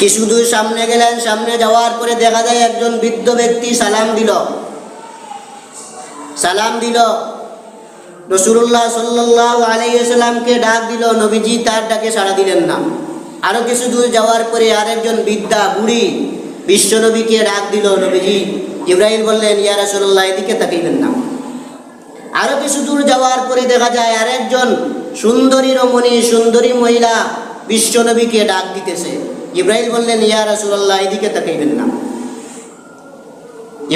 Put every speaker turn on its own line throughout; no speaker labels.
কিছু দূর সামনে গেলেন, সামনে যাওয়ার পরে দেখা যায় একজন বৃদ্ধ ব্যক্তি সালাম দিল। সালাম দিল। রসুল্লাহ সাল্লাহ আলাইসাল্লামকে ডাক দিল, নবীজি তার ডাকে সাড়া দিলেন না। আরও কিছু দূর যাওয়ার পরে আরেকজন বিদ্যা বুড়ি বিশ্বনবীকে ডাক দিল, নবীজি ইব্রাহিম বললেন, ইয়া রসুল্লাহ এদিকে তাকাইবেন না। আরও কিছু দূর যাওয়ার পরে দেখা যায় আরেকজন সুন্দরী রমণী, সুন্দরী মহিলা বিশ্বনবীকে ডাক দিতেছে। ইব্রাহিম বললেন, ইয়া রসুল্লাহ এদিকে তাকাইবেন না।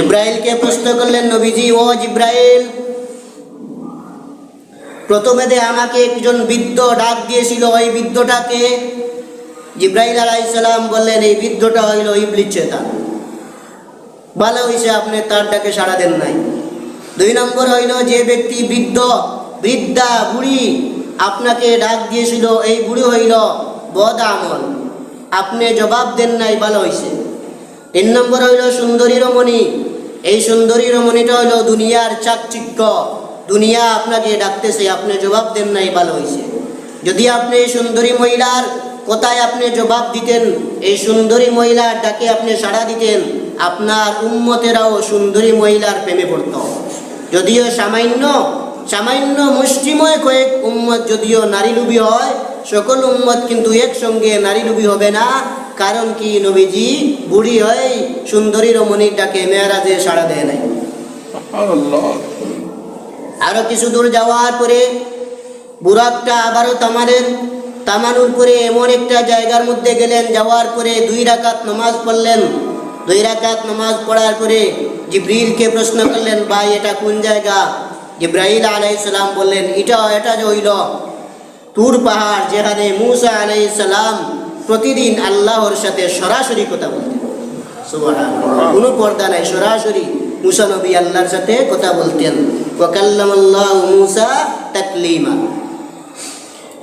ইব্রাহিমকে প্রশ্ন করলেন, নবীজি, ও জিব্রাইল, প্রথমে দে আমাকে একজন বৃদ্ধ ডাক দিয়েছিল, ওই বৃদ্ধটাকে? জিব্রাইল আলাইসালাম বললেন, এই বৃদ্ধটা হইল ইবলিস চেতান ভালো হয়েছে আপনি তার ডাকে সাড়া দেন নাই। দুই নম্বর হইল যে ব্যক্তি বৃদ্ধ, বৃদ্ধা, বুড়ি, আপনাকে ডাক দিয়েছিল, এই বুড়ি হইল বদ আমল। আপনি জবাব দেন নাই, ভালো হয়েছে তিন নম্বর হইল সুন্দরী রমণী। এই সুন্দরী রমণীটা হইল দুনিয়ার চাকচিক্য। দুনিয়া আপনাকে ডাকতেছে, আপনি জবাব দেন নাই, ভালো হয়েছে যদি আপনি এই সুন্দরী মহিলার কোথায় আপনি জবাব দিতেন, এই সুন্দরী মহিলার ডাকে আপনি সাড়া দিতেন, আপনার উম্মতেরাও সুন্দরী মহিলার প্রেমে পড়ত। যদিও সামান্য সামান্য মুষ্টিময় কয়েক উম্মত যদিও নারী লুবি হয় সকল উম্মত কিন্তু একসঙ্গে নারী লুবি হবে না। কারণ কি নবীজি বুড়ি হয় সুন্দরী রমণীর ডাকে মেয়েরাজে সাড়া দেয় নাই। আরও কিছু দূর যাওয়ার পরে বুরাকটা আবারও তামারেন তামানুর পরে এমন একটা জায়গার মধ্যে গেলেন যাওয়ার পরে দুই রাকাত নামাজ পড়লেন। দুই রাকাত নামাজ পড়ার পরে জিব্রিলকে প্রশ্ন করলেন ভাই এটা কোন জায়গা? জিব্রাহিল আলাইসালাম বললেন এটা এটা যে হইল। তুর পাহাড় যেখানে মুসা আলাইসালাম প্রতিদিন আল্লাহর সাথে সরাসরি কথা বলতেন। কোনো পর্দা নাই, সরাসরি মুসা নবী আল্লাহর সাথে কথা বলতেন।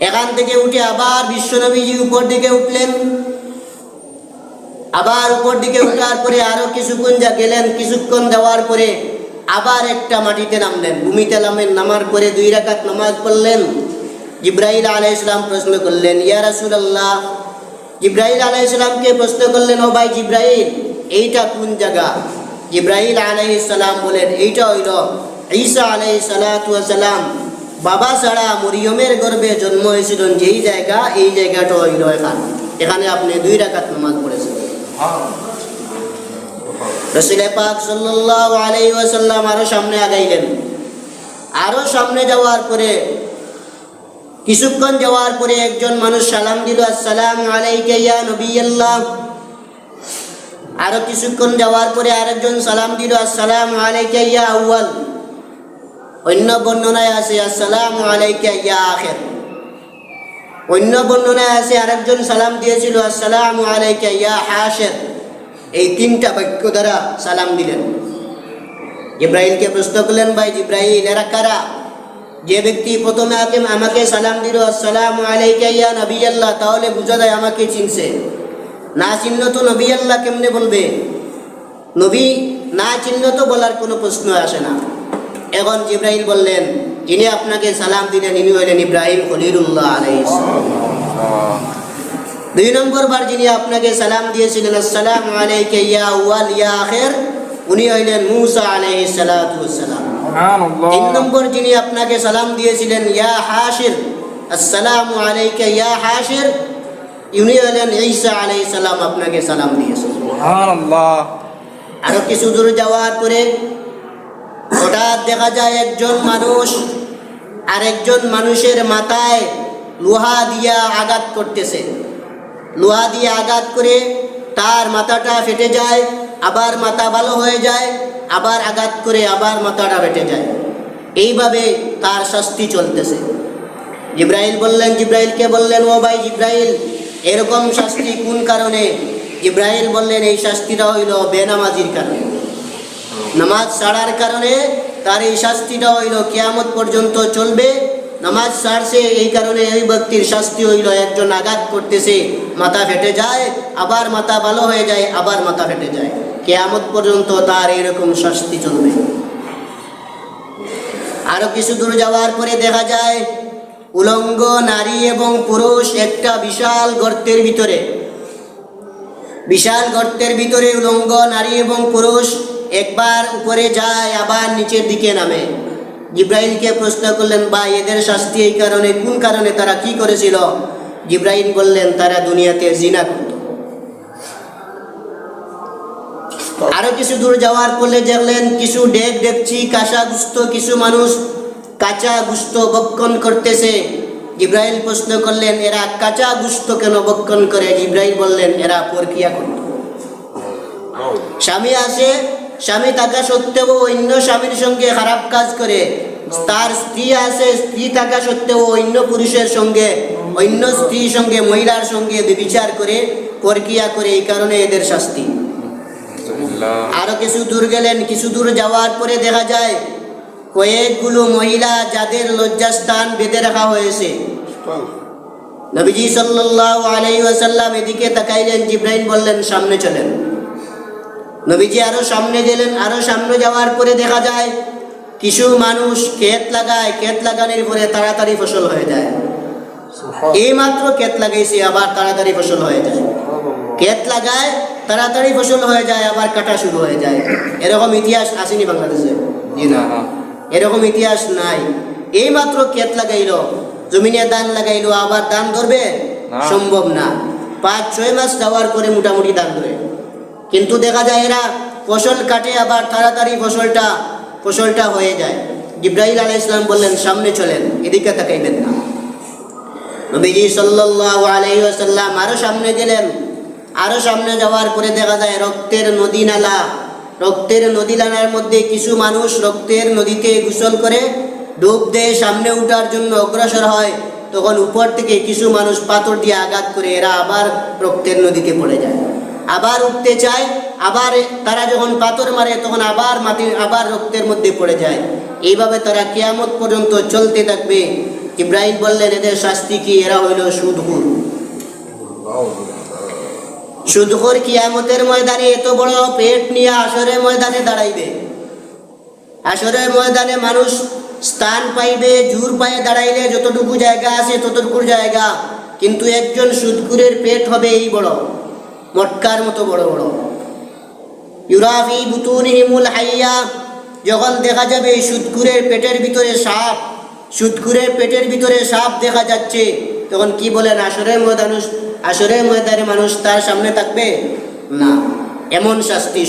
এখান থেকে উঠে আবার বিশ্বনবীজি উপর দিকে উঠলেন। আবার উপর দিকে উঠার পরে আরও কিছুক্ষণ যা গেলেন, কিছুক্ষণ দেওয়ার পরে আবার একটা মাটিতে নামলেন। ভূমিতে নামেন নামার পরে দুই রাকাত নামাজ পড়লেন। জিব্রাহিল আলাই ইসলাম প্রশ্ন করলেন, ইয়া রাসূলুল্লাহ? জিব্রাহিল আলাই ইসলামকে প্রশ্ন করলেন, ও ভাই জিব্রাহিল এইটা কোন জায়গা? জিব্রাহিল আলাই সালাম বলেন, এইটা হইল ঈসা আলাই সালাম। বাবা ছাড়া মরিয়মের গর্ভে জন্ম হয়েছিলেন যেই জায়গা, এই জায়গাটা হইল এখানে। এখানে আপনি দুই রাকাত নামাজ পড়েছেন। রসুল পাক সাল্লাল্লাহু আলাইহি ওয়াসাল্লাম আরও সামনে আগাইলেন। আরও সামনে যাওয়ার পরে কিছুক্ষণ যাওয়ার পরে একজন মানুষ সালাম দিল, আসসালামু আলাইকা ইয়া আল্লাহ আরও কিছুক্ষণ যাওয়ার পরে আরেকজন সালাম দিল, আসসালামু আলাইকা ইয়া আউয়াল। অন্য বর্ণনায় আছে, আসসালামু আলাইকা ইয়া আখির। অন্য বর্ণনায় আছে, আরেকজন সালাম দিয়েছিল, আসসালামু আলাইকা ইয়া হাশির। এই তিনটা বাক্য দ্বারা সালাম দিলেন। ইব্রাহিমকে প্রশ্ন করলেন, ভাই ইব্রাহিম এরা কারা? যে ব্যক্তি প্রথমে আগে আমাকে সালাম দিল, আসসালামু আলাইকা ইয়া নবী আল্লাহ তাহলে বুঝা যায় আমাকে চিনছে। না চিনল তো নবী আল্লাহ কেমনে বলবে? নবী না চিনল তো বলার কোনো প্রশ্ন আসে না। এখন জিব্রাহিম বললেন যিনি আপনাকে সালাম দিলেন, ইনি হলেন ইব্রাহিম খলিলুল্লাহ আলাইহিস দুই নম্বর বার যিনি আপনাকে সালাম দিয়েছিলেন, আসসালাম আলাইকা ইয়া আউয়াল ইয়া আখির উনি হইলেন মুসা আলাইহিস ওয়াসসালাম তিন নম্বর যিনি আপনাকে সালাম দিয়েছিলেন ইয়া হাশির আসসালামু আলাইকা ইয়া হাশির। উনি হলেন ঈসা আলাইহিস সালাম আপনাকে সালাম দিয়েছেন
আল্লাহ
আরও কিছু দূর যাওয়ার পরে হঠাৎ দেখা যায় একজন মানুষ আরেকজন মানুষের মাথায় লোহা দিয়া আঘাত করতেছে। লোহা দিয়ে আঘাত করে তার মাথাটা ফেটে যায়। আবার মাথা ভালো হয়ে যায়, আবার আঘাত করে আবার মাথাটা ফেটে যায়। এইভাবে তার শাস্তি চলতেছে। জিব্রাইল বললেন জিব্রাইলকে বললেন, ও ভাই জিব্রাইল, এরকম শাস্তি কোন কারণে? জিব্রাইল বললেন, এই শাস্তিটা হইল বেনামাজির কারণে। নামাজ ছাড়ার কারণে তার এই শাস্তিটা হইল কেয়ামত পর্যন্ত চলবে। নামাজ ছাড়ছে, এই কারণে এই ব্যক্তির শাস্তি হইল, একজন আঘাত করতেছে, মাথা ফেটে যায়, আবার মাথা ভালো হয়ে যায়, আবার মাথা ফেটে যায়। কেয়ামত পর্যন্ত তার এইরকম শাস্তি চলবে। আরও কিছু দূর যাওয়ার পরে দেখা যায়, উলঙ্গ নারী এবং পুরুষ একটা বিশাল গর্তের ভিতরে। বিশাল গর্তের ভিতরে উলঙ্গ নারী এবং পুরুষ একবার উপরে যায়, আবার নিচের দিকে নামে। জিব্রাইলকে প্রশ্ন করলেন বা এদের শাস্তি এই কারণে, কোন কারণে তারা কি করেছিল? জিব্রাইল বললেন, তারা দুনিয়াতে জিনা করত আরও কিছু দূর যাওয়ার পরে দেখলেন কিছু ডেক ডেকছি কাঁচা গুস্ত, কিছু মানুষ কাঁচা গুস্ত বক্ষণ করতেছে। জিব্রাইল প্রশ্ন করলেন, এরা কাঁচা গুস্ত কেন বক্ষণ করে? জিব্রাইল বললেন, এরা প্রক্রিয়া করত। স্বামী আসে, স্বামী থাকা সত্ত্বেও অন্য স্বামীর সঙ্গে খারাপ কাজ করে। তার স্ত্রী আসে, স্ত্রী থাকা সত্ত্বেও অন্য পুরুষের সঙ্গে, অন্য স্ত্রীর সঙ্গে, মহিলার সঙ্গে বিচার করে প্রক্রিয়া করে। এই কারণে এদের শাস্তি। আরও কিছু দূর গেলেন কিছু দূর যাওয়ার পরে দেখা যায় কয়েকগুলো মহিলা যাদের লজ্জাস্থান বেঁধে রাখা হয়েছে। নবীজি সাল্লাল্লাহু আলাইহি ওয়াসাল্লাম এদিকে তাকাইলেন জিব্রাইল বললেন সামনে চলেন। নবীজি আরও সামনে গেলেন আরও সামনে যাওয়ার পরে দেখা যায় কিছু মানুষ ক্ষেত লাগায় ক্ষেত লাগানোর পরে তাড়াতাড়ি ফসল হয়ে যায়। এই মাত্র ক্ষেত লাগাইছে আবার তাড়াতাড়ি ফসল হয়ে যায়। ক্ষেত লাগায় তাড়াতাড়ি ফসল হয়ে যায় আবার কাটা শুরু হয়ে যায়। এরকম ইতিহাস আসেনি বাংলাদেশে। জি না এরকম ইতিহাস নাই। এই মাত্র ক্ষেত লাগাইলো জমিনে ধান লাগাইলো আবার ধান ধরবে? সম্ভব না। পাঁচ ছয় মাস যাওয়ার পরে মোটামুটি ধান ধরে। কিন্তু দেখা যায় এরা ফসল কাটে আবার তাড়াতাড়ি ফসলটা ফসলটা হয়ে যায়। জিব্রাহিল আলাহ ইসলাম বললেন সামনে চলেন এদিকে তাকাইবেন না। নবীজি সাল্লাল্লাহু আলাইহি ওয়াসাল্লাম আরও সামনে গেলেন। আরও সামনে যাওয়ার পরে দেখা যায় রক্তের নদী নালা। রক্তের নদী নালার মধ্যে কিছু মানুষ রক্তের নদীতে গোসল করে ডুব দিয়ে সামনে উঠার জন্য অগ্রসর হয়। তখন উপর থেকে কিছু মানুষ পাথর দিয়ে আঘাত করে এরা আবার রক্তের নদীতে পড়ে যায়। আবার উঠতে চায়, আবার তারা যখন পাথর মারে তখন আবার মাটি, আবার রক্তের মধ্যে পড়ে যায়। এইভাবে তারা কেয়ামত পর্যন্ত চলতে থাকবে। ইব্রাহিম বললেন, এদের শাস্তি কি? এরা হইল সুদহুর সুদহুর কিয়ামতের ময়দানে এত বড় পেট নিয়ে আসরের ময়দানে দাঁড়াইবে। আসরের ময়দানে মানুষ স্থান পাইবে, জোর পায়ে দাঁড়াইলে যতটুকু জায়গা আছে ততটুকুর জায়গা। কিন্তু একজন সুদকুরের পেট হবে এই বড়, মটকার মতো বড় বড়। ইউরাফি বুতুনিহিমুল হাইয়া, যখন দেখা যাবে সুদকুরের পেটের ভিতরে সাপ সুদকুরের পেটের ভিতরে সাপ দেখা যাচ্ছে, তখন কি বলেন, আসরের ময়দান আসরের ময়দানে মানুষ তার সামনে থাকবে? না। এমন শাস্তি